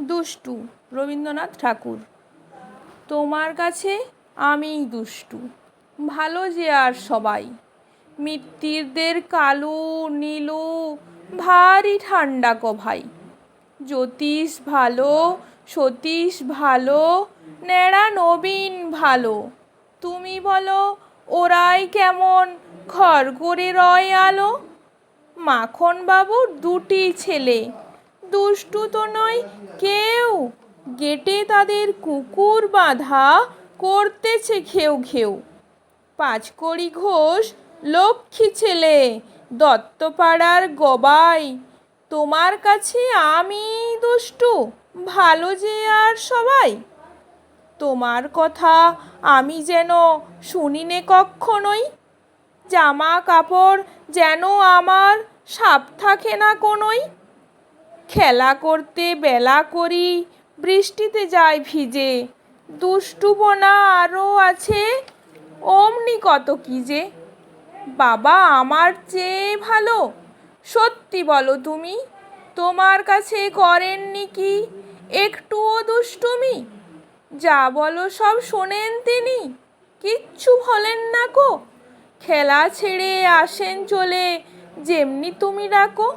দুষ্টু রবীন্দ্রনাথ ঠাকুর। তোমার কাছে আমিই দুষ্টু। ভালো যে আর সবাই। মিত্তিরদের কালু, নীলু, ভারী ঠান্ডা ভাই জ্যোতিষ ভালো, সতীশ ভালো ন্যাড়া নবীন ভালো। তুমি বলো, ওরাই কেমন ঘর করে রয় আলো মাখনবাবুর দুটি ছেলে। দুষ্টু তো নয়, কেউ। গেটে তাদের কুকুর বাঁধা করতেছে ঘেউ ঘেউ। পাঁচকড়ি ঘোষ, লক্ষ্মী ছেলে, দত্তপাড়ার গবাই, তোমার কাছে আমি দুষ্টু, ভালো যে আর সবাই? তোমার কথা আমি যেন শুনিনে কক্ষণই, জামা কাপড় যেন আমার সাপ থাকে না কোনোই। খেলা করতে বেলা করি, বৃষ্টিতে যায় ভিজে। দুষ্টুপনা আরও আছে, অমনি কত কি যে। বাবা, আমার চেয়ে ভালো? সত্যি বলো তুমি, তোমার কাছে করেননি কি? একটুও দুষ্টুমি? যা বলো সব শোনেন তিনি, কিচ্ছু বলেন না কো। খেলা ছেড়ে আসেন চলে, যেমনি তুমি ডাকো।